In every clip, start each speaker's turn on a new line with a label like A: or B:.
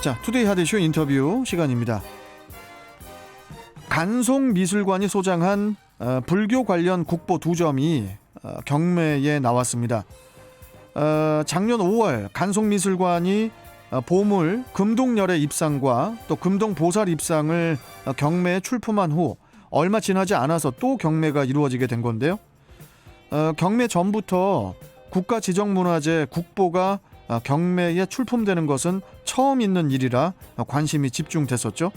A: 자, 투데이 하드쇼 인터뷰 시간입니다. 간송미술관이 소장한 어, 불교 관련 국보 두 점이 어, 경매에 나왔습니다. 어, 작년 5월 간송미술관이 어, 보물 금동열의 입상과 또 금동 보살 입상을 어, 경매에 출품한 후 얼마 지나지 않아서 또 경매가 이루어지게 된 건데요. 어, 경매 전부터 국가지정문화재 국보가 어, 경매에 출품되는 것은 처음 있는 일이라 어, 관심이 집중됐었죠.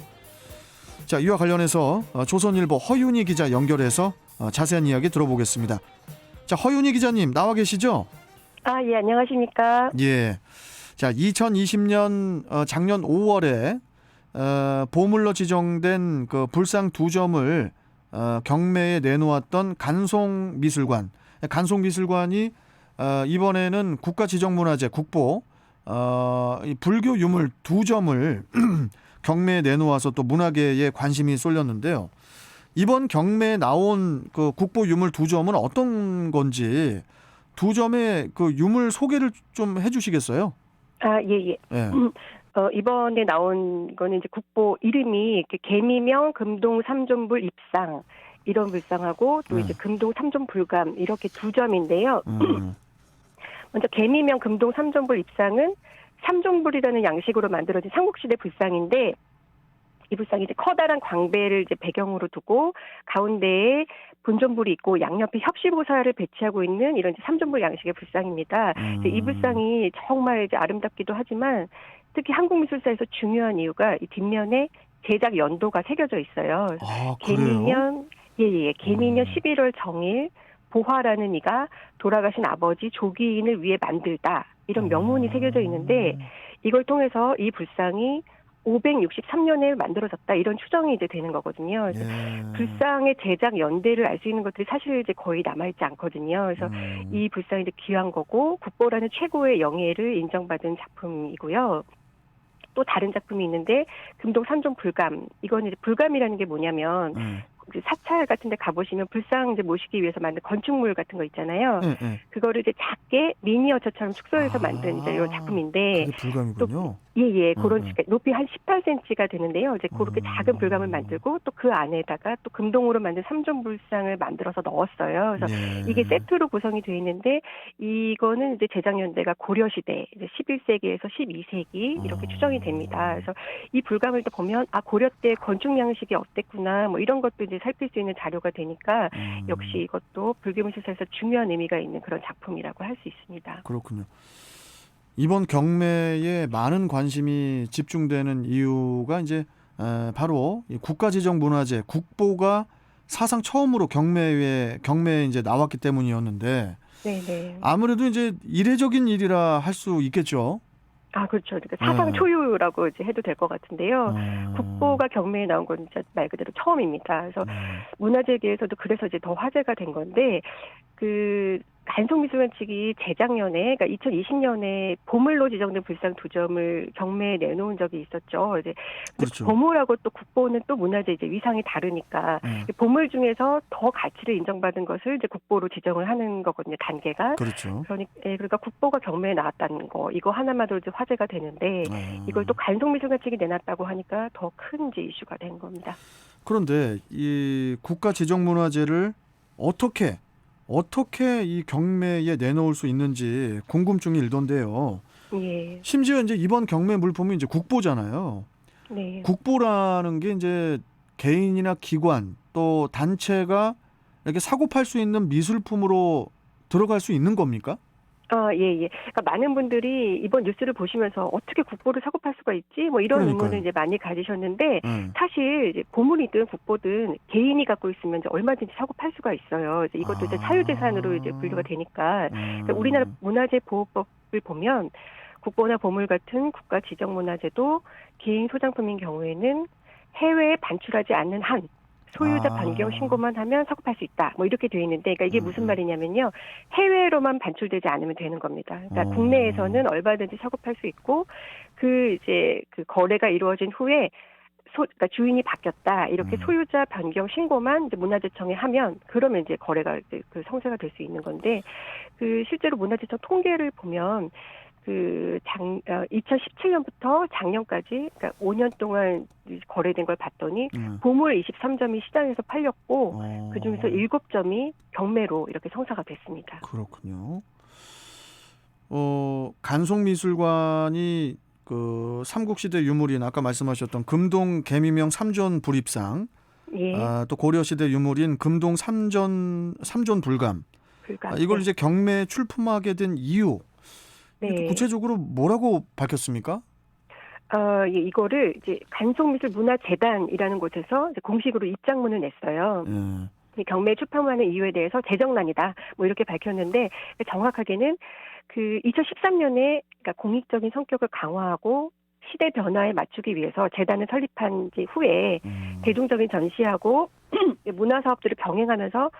A: 자, 이와 관련해서 어, 조선일보 허윤희 기자 연결해서 어, 자세한 이야기 들어보겠습니다. 자, 허윤희 기자님 나와 계시죠?
B: 아, 예, 안녕하십니까.
A: 예. 자, 2020년 어, 작년 5월에 어, 보물로 지정된 그 불상 두 점을 어, 경매에 내놓았던 간송미술관. 간송미술관이 어, 이번에는 국가지정문화재 국보 어, 이 불교 유물 두 점을 경매에 내놓아서 또 문화계에 관심이 쏠렸는데요. 이번 경매에 나온 그 국보 유물 두 점은 어떤 건지 두 점의 그 유물 소개를 좀 해주시겠어요?
B: 아, 예, 예.
A: 예.
B: 어, 이번에 나온 거는 이제 국보 이름이 개미명 금동 삼존불 입상 이런 불상하고 또
A: 네.
B: 이제 금동 삼존 불감 이렇게 두 점인데요.
A: 음,
B: 먼저 개미명 금동 삼존불 입상은 삼존불이라는 양식으로 만들어진 삼국시대 불상인데 이 불상이 이제 커다란 광배를 이제 배경으로 두고 가운데에 본존불이 있고 양옆에 협시보살을 배치하고 있는 이런 삼존불 양식의 불상입니다.
A: 음.
B: 이 불상이 정말 이제 아름답기도 하지만 특히 한국 미술사에서 중요한 이유가 이 뒷면에 제작 연도가 새겨져 있어요.
A: 아?
B: 개미년 예예 개미년
A: 음.
B: 11월 정일 보화라는 이가 돌아가신 아버지 조기인을 위해 만들다 이런 명문이 새겨져 있는데 이걸 통해서 이 불상이 563년에 만들어졌다 이런 추정이 이제 되는 거거든요. 그래서
A: 예.
B: 불상의 제작 연대를 알 수 있는 것들이 사실 이제 거의 남아있지 않거든요. 그래서
A: 음.
B: 이 불상이 이제 귀한 거고 국보라는 최고의 영예를 인정받은 작품이고요. 또 다른 작품이 있는데 금동 삼종 불감 이거는 이제 불감이라는 게 뭐냐면
A: 음.
B: 그 사찰 같은 데 가보시면 불상 이제 모시기 위해서 만든 건축물 같은 거 있잖아요.
A: 예, 예.
B: 그거를 이제 작게 미니어처처럼 축소해서
A: 아,
B: 만든 이제 이런 작품인데
A: 불감이군요.
B: 예 예 그런
A: 음, 음.
B: 식의 높이 한 18cm가 되는데요. 이제 그렇게
A: 음.
B: 작은 불감을 만들고 또 그 안에다가 또 금동으로 만든 삼존 불상을 만들어서 넣었어요. 그래서
A: 예.
B: 이게 세트로 구성이 되어 있는데 이거는 이제 제작 연대가 고려 시대 이제 11세기에서 12세기 이렇게
A: 어.
B: 추정이 됩니다. 그래서 이 불감을 또 보면 아 고려 때 건축 양식이 어땠구나 뭐 이런 것도 이제 살필 수 있는 자료가 되니까
A: 음,
B: 역시 이것도 불교문술사에서 중요한 의미가 있는 그런 작품이라고 할 수 있습니다.
A: 그렇군요. 이번 경매에 많은 관심이 집중되는 이유가 이제 에, 바로 이 국가지정문화재 국보가 사상 처음으로 경매에 경매에 이제 나왔기 때문이었는데
B: 네네.
A: 아무래도 이제 이례적인 일이라 할 수 있겠죠.
B: 아 그렇죠. 그러니까 사상
A: 네.
B: 초유라고 이제 해도 될 것 같은데요.
A: 음.
B: 국보가 경매에 나온 건 진짜 말 그대로 처음입니다. 그래서
A: 음.
B: 문화재계에서도 그래서 이제 더 화제가 된 건데 그 간송미술관 측이 재작년에 그러니까 2020년에 보물로 지정된 불상 두 점을 경매에 내놓은 적이 있었죠. 이제 그
A: 그렇죠.
B: 보물하고 또 국보는 또 문화재 이제 위상이 다르니까
A: 음.
B: 보물 중에서 더 가치를 인정받은 것을 이제 국보로 지정을 하는 거거든요. 단계가.
A: 그렇죠.
B: 그러니까 예, 그러니까 국보가 경매에 나왔다는 거 이거 하나만으로 이제 화제가 되는데
A: 음.
B: 이걸 또 간송미술관 측이 내놨다고 하니까 더 큰 이제 이슈가 된 겁니다.
A: 그런데 이 국가 지정 문화재를 어떻게 어떻게 이 경매에 내놓을 수 있는지 궁금증이 일던데요.
B: 예,
A: 심지어 이제 이번 경매 물품이 이제 국보잖아요.
B: 네.
A: 국보라는 게 이제 개인이나 기관 또 단체가 이렇게 사고 팔 수 있는 미술품으로 들어갈 수 있는 겁니까?
B: 아, 예, 예. 그러니까 많은 분들이 이번 뉴스를 보시면서 어떻게 국보를 사고 팔 수가 있지? 뭐 이런
A: 그러니까요.
B: 의문을 이제 많이 가지셨는데
A: 네.
B: 사실 이제 보물이든 국보든 개인이 갖고 있으면 이제 얼마든지 사고 팔 수가 있어요. 이제 이것도 이제
A: 아.
B: 사유재산으로 이제 분류가 되니까
A: 음.
B: 그러니까 우리나라 문화재 보호법을 보면 국보나 보물 같은 국가 지정 문화재도 개인 소장품인 경우에는 해외에 반출하지 않는 한 소유자
A: 아.
B: 변경 신고만 하면 사고팔 수 있다. 뭐 이렇게 되어 있는데, 그러니까 이게
A: 음,
B: 무슨
A: 음.
B: 말이냐면요, 해외로만 반출되지 않으면 되는 겁니다. 그러니까
A: 어.
B: 국내에서는 얼마든지 사고팔 수 있고, 그 이제 그 거래가 이루어진 후에 소, 그러니까 주인이 바뀌었다 이렇게
A: 음.
B: 소유자 변경 신고만 문화재청에 하면 그러면 이제 거래가 이제 그 성사가 될 수 있는 건데 그 실제로 문화재청 통계를 보면 그 장, 어, 2017년부터 작년까지, 그러니까 5년 동안 거래된 걸 봤더니
A: 음.
B: 보물 23점이 시장에서 팔렸고,
A: 어,
B: 그 중에서 7점이 경매로 이렇게 성사가 됐습니다.
A: 그렇군요. 어, 간송미술관이 그 삼국시대 유물인 아까 말씀하셨던 금동 개미명 삼존 불입상,
B: 예,
A: 아, 또 고려시대 유물인 금동 삼전 삼존 불감,
B: 불가.
A: 아, 이걸 이제 경매에 출품하게 된 이유
B: 네.
A: 구체적으로 뭐라고 밝혔습니까?
B: 어, 예, 이거를 이제 간송미술 문화재단이라는 곳에서 이제 공식으로 입장문을 냈어요.
A: 예.
B: 이 경매 출판하는 이유에 대해서 재정난이다. 뭐 이렇게 밝혔는데 정확하게는 그 2013년에 그러니까 공익적인 성격을 강화하고 시대 변화에 맞추기 위해서 재단을 설립한 지 후에
A: 음.
B: 대중적인 전시하고 문화 사업들을 병행하면서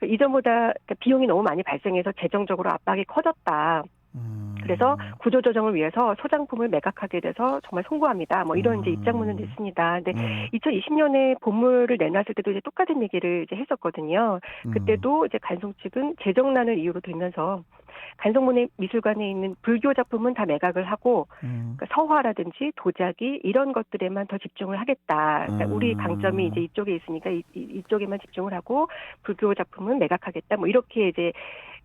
B: 그 이전보다 그러니까 비용이 너무 많이 발생해서 재정적으로 압박이 커졌다.
A: 음.
B: 그래서 구조 조정을 위해서 소장품을 매각하게 돼서 정말 송구합니다. 뭐 이런 이제
A: 음.
B: 입장문을 냈습니다. 근데
A: 음.
B: 2020년에 본물을 내놨을 때도 이제 똑같은 얘기를 이제 했었거든요.
A: 음.
B: 그때도 이제 간송 측은 재정난을 이유로 들면서 간송문의 미술관에 있는 불교 작품은 다 매각을 하고
A: 음.
B: 그러니까 서화라든지 도자기 이런 것들에만 더 집중을 하겠다. 그러니까
A: 음.
B: 우리 강점이 이제 이쪽에 있으니까 이, 이- 이쪽에만 집중을 하고 불교 작품은 매각하겠다. 뭐 이렇게 이제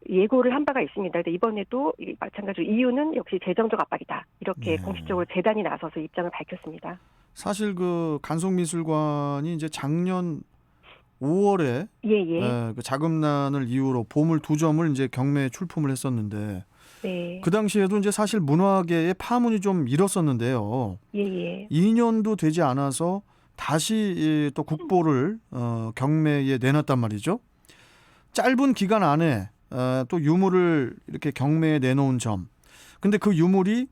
B: 예고를 한 바가 있습니다. 근데 이번에도 이- 마찬가지로 이유는 역시 재정적 압박이다. 이렇게
A: 네.
B: 공식적으로 재단이 나서서 입장을 밝혔습니다.
A: 사실 그 간송미술관이 이제 작년 5월에
B: 예, 예.
A: 그 자금난을 이유로 보물 두 점을 이제 경매에 출품을 했었는데
B: 네.
A: 그 당시에도 이제 사실 문화계의 파문이 좀 일었었는데요.
B: 예, 예.
A: 2년도 되지 않아서 다시 이또 국보를 어, 경매에 내놨단 말이죠. 짧은 기간 안에 어, 또 유물을 이렇게 경매에 내놓은 점. 근데 그 유물이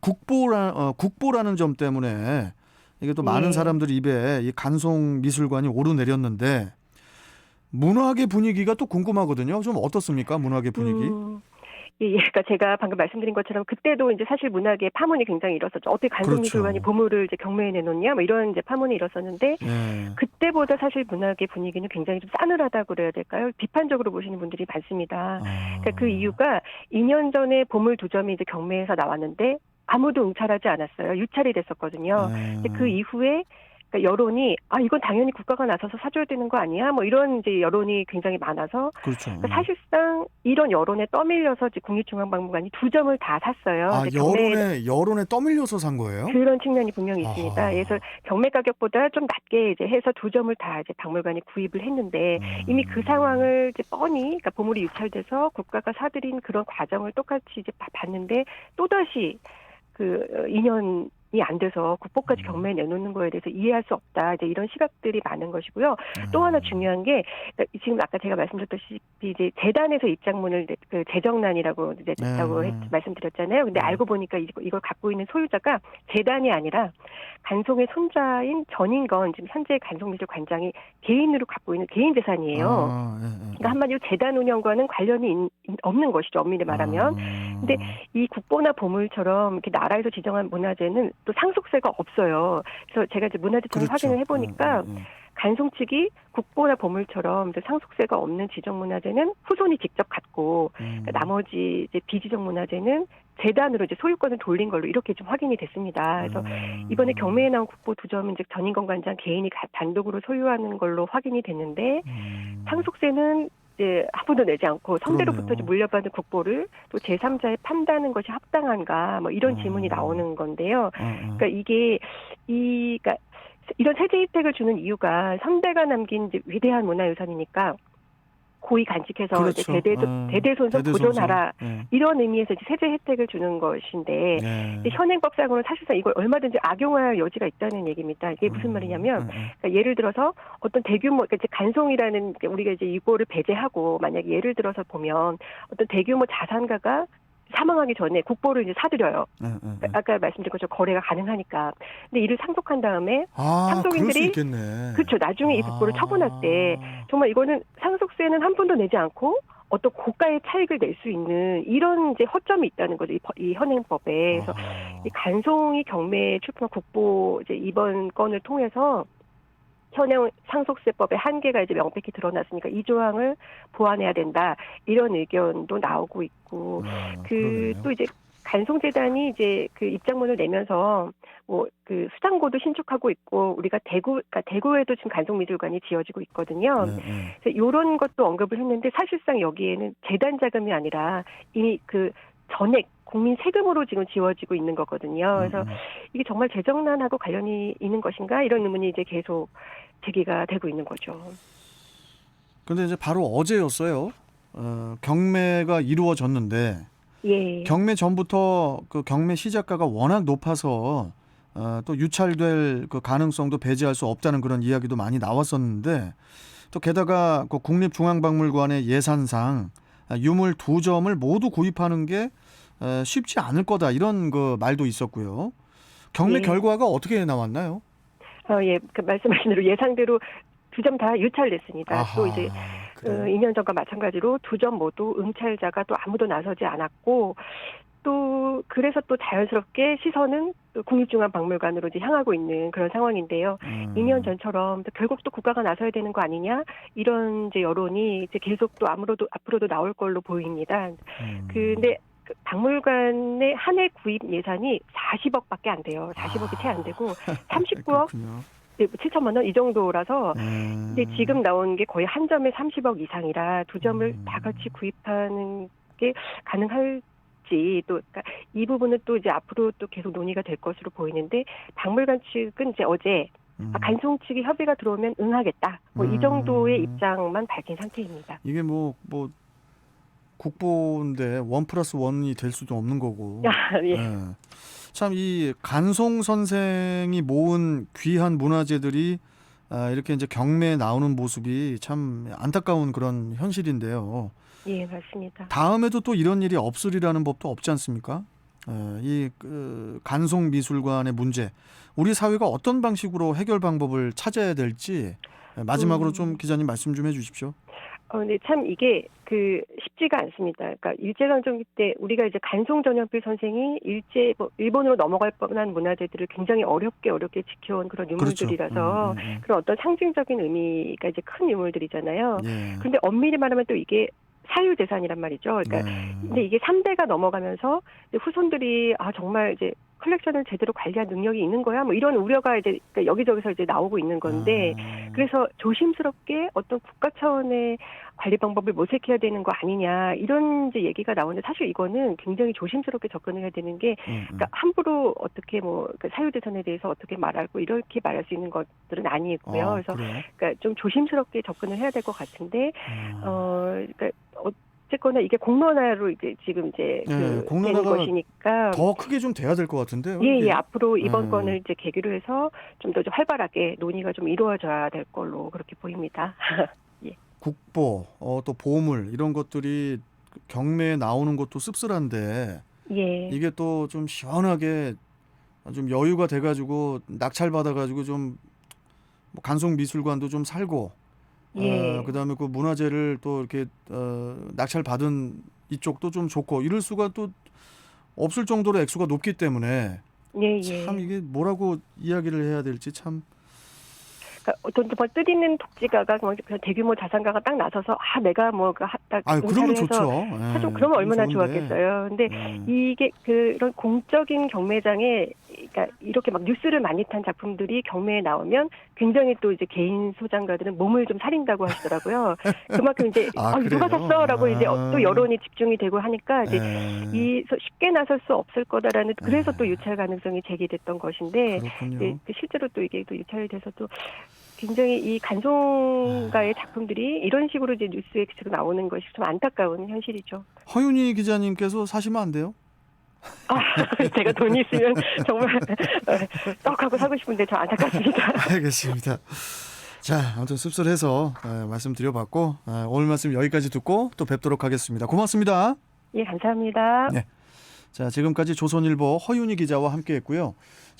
A: 국보라 어, 국보라는 점 때문에 이게 또 많은
B: 예.
A: 사람들 입에 이 간송 미술관이 오르내렸는데 문화계 분위기가 또 궁금하거든요. 좀 어떻습니까? 문화계 분위기?
B: 음, 예, 예. 그러니까 제가 방금 말씀드린 것처럼 그때도 이제 사실 문학의 파문이 굉장히 일었었죠. 어떻게 간송미술관이
A: 그렇죠.
B: 보물을 이제 경매에 내놓냐, 뭐 이런 이제 파문이 일었었는데
A: 예.
B: 그때보다 사실 문학의 분위기는 굉장히 좀 싸늘하다고 그래야 될까요? 비판적으로 보시는 분들이 많습니다.
A: 아.
B: 그러니까 그 이유가 2년 전에 보물 두 점이 이제 경매에서 나왔는데 아무도 응찰하지 않았어요. 유찰이 됐었거든요.
A: 예.
B: 근데 그 이후에 그러니까 여론이 아 이건 당연히 국가가 나서서 사줘야 되는 거 아니야? 뭐 이런 이제 여론이 굉장히 많아서
A: 그렇죠.
B: 그러니까 사실상 이런 여론에 떠밀려서 국립중앙박물관이 두 점을 다 샀어요.
A: 아
B: 경매
A: 여론에 여론에 떠밀려서 산 거예요?
B: 그런 측면이 분명히 있습니다.
A: 아하.
B: 그래서 경매 가격보다 좀 낮게 이제 해서 두 점을 다 이제 박물관이 구입을 했는데
A: 음.
B: 이미 그 상황을 이제 뻔히 그러니까 보물이 유찰돼서 국가가 사들인 그런 과정을 똑같이 이제 봐- 봤는데 또 다시 그 2년 이안 돼서 국보까지
A: 음.
B: 경매에 내놓는 거에 대해서 이해할 수 없다. 이제 이런 시각들이 많은 것이고요. 또
A: 음.
B: 하나 중요한 게 그러니까 지금 아까 제가 말씀드렸다시피 이제 재단에서 입장문을 내- 그 재정난이라고 이제
A: 네.
B: 했- 말씀드렸잖아요. 근데
A: 네.
B: 알고 보니까 이걸 갖고 있는 소유자가 재단이 아니라 간송의 손자인 전인건 지금 현재 간송미술 관장이 개인으로 갖고 있는 개인 재산이에요.
A: 아, 예, 예.
B: 그러니까 한마디로 재단 운영과는 관련이 없는 것이죠. 엄밀히 말하면.
A: 아.
B: 근데 이 국보나 보물처럼 이렇게 나라에서 지정한 문화재는 또 상속세가 없어요. 그래서 제가 이제 문화재청
A: 그렇죠.
B: 확인을 해보니까
A: 음, 음, 음.
B: 간송 측이 국보나 보물처럼 이제 상속세가 없는 지정 문화재는 후손이 직접 갖고
A: 음.
B: 그러니까 나머지 이제 비지정 문화재는 재단으로 이제 소유권을 돌린 걸로 이렇게 좀 확인이 됐습니다. 그래서
A: 음.
B: 이번에 경매에 나온 국보 두 점은 이제 전인권 관장 개인이 가- 단독으로 소유하는 걸로 확인이 됐는데
A: 음.
B: 상속세는 이제 한 푼도 내지 않고 선대로부터 물려받은 국보를 또 제3자에 판다는 것이 합당한가 뭐 이런
A: 음.
B: 질문이 나오는 건데요.
A: 어, 어.
B: 그러니까 이게 이 그러니까 이런 세제 혜택을 주는 이유가 선대가 남긴 위대한 문화유산이니까 고이 간직해서
A: 그렇죠.
B: 이제 대대
A: 어,
B: 대대손손. 보존하라
A: 예.
B: 이런 의미에서 이제 세제 혜택을 주는 것인데
A: 예.
B: 근데 현행법상으로는 사실상 이걸 얼마든지 악용할 여지가 있다는 얘기입니다. 이게 무슨
A: 음,
B: 말이냐면
A: 음, 음.
B: 그러니까 예를 들어서 어떤 대규모 그러니까 이제 간송이라는 게 우리가 이제 이거를 배제하고 만약 에 예를 들어서 보면 어떤 대규모 자산가가 사망하기 전에 국보를 이제 사들여요.
A: 예, 예, 예.
B: 아까 말씀드린 것처럼 거래가 가능하니까. 근데 이를 상속한 다음에
A: 아,
B: 상속인들이. 그렇죠. 나중에 이 국보를 처분할 때
A: 아.
B: 정말 이거는 상속세는 한 푼도 내지 않고 어떤 고가의 차익을 낼 수 있는 이런 이제 허점이 있다는 거죠. 이, 법- 이 현행법에. 그래서
A: 아.
B: 이 간송이 경매에 출품한 국보 이제 이번 건을 통해서 현행 상속세법의 한계가 이제 명백히 드러났으니까 이 조항을 보완해야 된다 이런 의견도 나오고 있고
A: 음,
B: 그
A: 그러네요.
B: 또 이제 간송재단이 이제 그 입장문을 내면서 뭐 그 수장고도 신축하고 있고 우리가 대구 그러니까 대구에도 지금 간송미술관이 지어지고 있거든요.
A: 네, 네.
B: 그래서 이런 것도 언급을 했는데 사실상 여기에는 재단 자금이 아니라 이미 그 전액 국민 세금으로 지금 지어지고 있는 거거든요. 그래서
A: 음, 음.
B: 이게 정말 재정난하고 관련이 있는 것인가 이런 의문이 이제 계속 제기가 되고 있는 거죠.
A: 근데 이제 바로 어제였어요. 어, 경매가 이루어졌는데
B: 예.
A: 경매 전부터 그 경매 시작가가 워낙 높아서 어, 또 유찰될 그 가능성도 배제할 수 없다는 그런 이야기도 많이 나왔었는데 또 게다가 그 국립중앙박물관의 예산상 아, 유물 두 점을 모두 구입하는 게 에, 쉽지 않을 거다 이런 그 말도 있었고요. 경매
B: 예.
A: 결과가 어떻게 나왔나요?
B: 어, 예, 그 말씀하신 대로 예상대로 두 점 다 유찰됐습니다. 또 이제
A: 그래요?
B: 어, 2년 전과 마찬가지로 두 점 모두 응찰자가 또 아무도 나서지 않았고 또 그래서 또 자연스럽게 시선은 또 국립중앙박물관으로 이제 향하고 있는 그런 상황인데요.
A: 음.
B: 2년 전처럼 또 결국 또 국가가 나서야 되는 거 아니냐 이런 이제 여론이 이제 계속 또 아무로도 앞으로도 나올 걸로 보입니다.
A: 음.
B: 근데 그 박물관의 한 해 구입 예산이 40억밖에 안 돼요. 40억이 채안 되고 39억
A: 그렇군요.
B: 7천만 원 이 정도라서
A: 음.
B: 근데 지금 나온 게 거의 한 점에 30억 이상이라 두 점을
A: 음.
B: 다 같이 구입하는 게 가능할 지또 그러니까 이 부분은 또 이제 앞으로 또 계속 논의가 될 것으로 보이는데 박물관 측은 이제 어제
A: 음.
B: 아, 간송 측이 협의가 들어오면 응하겠다. 뭐이
A: 음.
B: 정도의 입장만 밝힌 상태입니다.
A: 이게 뭐뭐 국보인데 원 플러스 원이 될 수도 없는 거고.
B: 아, 예.
A: 참이 간송 선생이 모은 귀한 문화재들이 아, 이렇게 이제 경매에 나오는 모습이 참 안타까운 그런 현실인데요.
B: 예, 맞습니다.
A: 다음에도 또 이런 일이 없으리라는 법도 없지 않습니까? 에, 이 그, 간송 미술관의 문제, 우리 사회가 어떤 방식으로 해결 방법을 찾아야 될지 에, 마지막으로
B: 음.
A: 좀 기자님 말씀 좀 해주십시오.
B: 어, 근데 참 이게 그 쉽지가 않습니다. 그러니까 일제강점기 때 우리가 이제 간송 전염필 선생이 일제 뭐 일본으로 넘어갈 뻔한 문화재들을 굉장히 어렵게 어렵게 지켜온 그런 유물들이라서
A: 음, 음,
B: 그런 어떤 상징적인 의미가 이제 큰 유물들이잖아요.
A: 음. 예.
B: 엄밀히 말하면 또 이게 사유 재산이란 말이죠. 그러니까
A: 네.
B: 근데 이게 3대가 넘어가면서 후손들이 아 정말 이제 컬렉션을 제대로 관리할 능력이 있는 거야? 뭐 이런 우려가 이제 그러니까 여기저기서 이제 나오고 있는 건데
A: 아,
B: 그래서 조심스럽게 어떤 국가 차원의 관리 방법을 모색해야 되는 거 아니냐 이런 이제 얘기가 나오는데 사실 이거는 굉장히 조심스럽게 접근해야 되는 게
A: 음, 음.
B: 그러니까 함부로 어떻게 뭐그 사유재산에 대해서 어떻게 말하고 이렇게 말할 수 있는 것들은 아니고요.
A: 어,
B: 그래서
A: 그래요?
B: 그러니까 좀 조심스럽게 접근을 해야 될 것 같은데
A: 아.
B: 어 그러니까 어쨌거나 이게 공론화로 이제 지금 이제
A: 예,
B: 그 되는
A: 공론화가
B: 것이니까
A: 더 크게 좀 돼야 될 것 같은데요.
B: 예,
A: 이게?
B: 예, 앞으로 이번
A: 음.
B: 건을 이제 계기로 해서 좀더 활발하게 논의가 좀 이루어져야 될 걸로 그렇게 보입니다.
A: 국보, 어, 또 보물 이런 것들이 경매에 나오는 것도 씁쓸한데
B: 예.
A: 이게 또 좀 시원하게 좀 여유가 돼가지고 낙찰 받아가지고 좀 뭐 간송 미술관도 좀 살고,
B: 예.
A: 어, 그다음에 그 문화재를 또 이렇게 어, 낙찰 받은 이쪽도 좀 좋고 이럴 수가 또 없을 정도로 액수가 높기 때문에
B: 예, 예.
A: 참 이게 뭐라고 이야기를 해야 될지 참
B: 그러니까 어떤 뭐 뜻있는 독지가가 뭐 대규모 자산가가 딱 나서서 아 내가 뭐딱
A: 아유 그러면
B: 응찰을 해서
A: 좋죠. 예,
B: 사실 그러면 얼마나
A: 좋은데.
B: 좋았겠어요. 근데
A: 예.
B: 이게 그런 공적인 경매장에 그러니까 이렇게 막 뉴스를 많이 탄 작품들이 경매에 나오면 굉장히 또 이제 개인 소장가들은 몸을 좀 사린다고 하시더라고요. 그만큼 이제
A: 아,
B: 아, 누가? 샀어라고 이제
A: 아.
B: 또 여론이 집중이 되고 하니까 이제
A: 예.
B: 이 소- 쉽게 나설 수 없을 거다라는 그래서
A: 네.
B: 또 유찰 가능성이 제기됐던 것인데 그 실제로 또 이게 또 유찰이 돼서 또 굉장히 이 간송가의 작품들이 이런 식으로 이제 뉴스에 계속 나오는 것이 좀 안타까운 현실이죠.
A: 허윤희 기자님께서 사시면 안 돼요?
B: 아, 제가 돈이 있으면 정말 어, 떡하고 사고 싶은데 저 안타깝습니다.
A: 알겠습니다. 자, 아무튼 씁쓸해서 에, 말씀드려봤고 에, 오늘 말씀 여기까지 듣고 또 뵙도록 하겠습니다. 고맙습니다.
B: 예, 감사합니다.
A: 네. 자, 지금까지 조선일보 허윤희 기자와 함께했고요. 자,